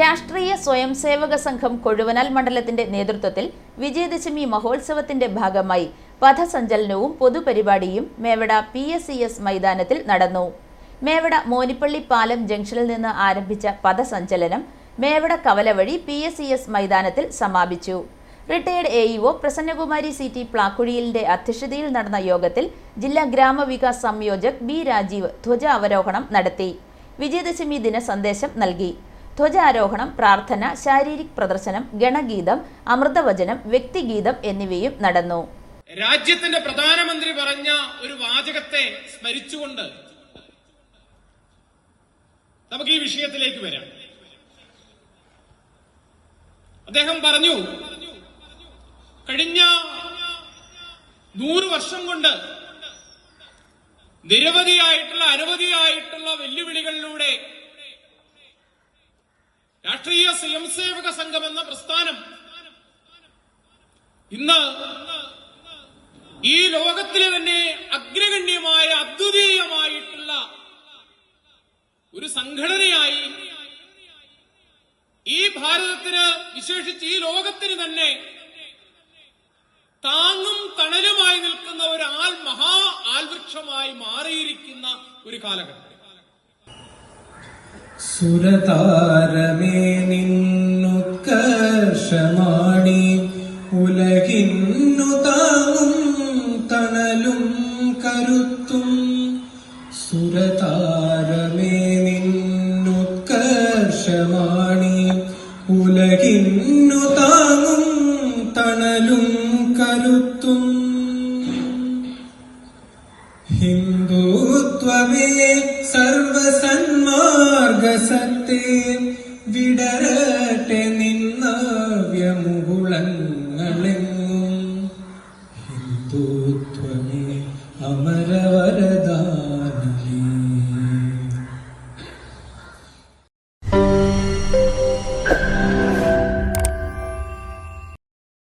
രാഷ്ട്രീയ സ്വയംസേവക സംഘം കൊഴുവനാൽ മണ്ഡലത്തിന്റെ നേതൃത്വത്തിൽ വിജയദശമി മഹോത്സവത്തിന്റെ ഭാഗമായി പഥസഞ്ചലനവും പൊതുപരിപാടിയും Mevada P S C S മൈതാനത്തിൽ നടന്നു. മേവട മോനിപ്പള്ളി പാലം ജംഗ്ഷനിൽ നിന്ന് ആരംഭിച്ച പഥസഞ്ചലനം മേവട കവല വഴി പി എസ് സി എസ് മൈതാനത്തിൽ സമാപിച്ചു. Retired A E O Prasannakumari C T പ്ലാക്കുഴിയിലിന്റെ അധ്യക്ഷതയിൽ നടന്ന യോഗത്തിൽ ജില്ലാ ഗ്രാമവികാസ് സംയോജക് ബി രാജീവ് ധ്വജ അവരോഹണം നടത്തി. വിജയദശമി ദിന സന്ദേശം നൽകി. ധ്വജാരോഹണം പ്രാർത്ഥന ശാരീരിക് പ്രദർശനം ഗണഗീതം അമൃതവചനം വ്യക്തിഗീതം എന്നിവയും നടന്നു. രാജ്യത്തിന്റെ പ്രധാനമന്ത്രി പറഞ്ഞ ഒരു വാചകത്തെ സ്മരിച്ചുകൊണ്ട് നമുക്ക് ഈ വിഷയത്തിലേക്ക് വരാം. അദ്ദേഹം പറഞ്ഞു കഴിഞ്ഞ നൂറ് വർഷം കൊണ്ട് നിരവധിയായിട്ടുള്ള അനവധിയായിട്ടുള്ള രാഷ്ട്രീയ സ്വയംസേവക സംഘം എന്ന പ്രസ്ഥാനം. ഇന്ന് ഈ ലോകത്തിലെ തന്നെ അഗ്രഗണ്യമായ അദ്വിതീയമായിട്ടുള്ള ഒരു സംഘടനയായി ഈ ഭാരതത്തിന് വിശേഷിച്ച് ഈ ലോകത്തിന് തന്നെ താങ്ങും തണലുമായി നിൽക്കുന്ന ഒരു ആൽ മഹാ ആൽവൃക്ഷമായി മാറിയിരിക്കുന്ന ഒരു കാലഘട്ടം. സുരതാരമേ നിന്നുത്കർഷമാണി ഉലകിന്നു താങ്ങും തണലും കരുത്തും. സുരതാരമേ നിന്നുത്കർഷമാണി ഉലകിന്നു താങ്ങും തണലും കരുത്തും. ഹിന്ദുത്വമേ സർവസന്മാർഗസത്തെ വിടരട്ടെ നിന്നവ്യമുകുളങ്ങളെങ്ങും ഹിന്ദുത്വമേ അമരവരദാനമേ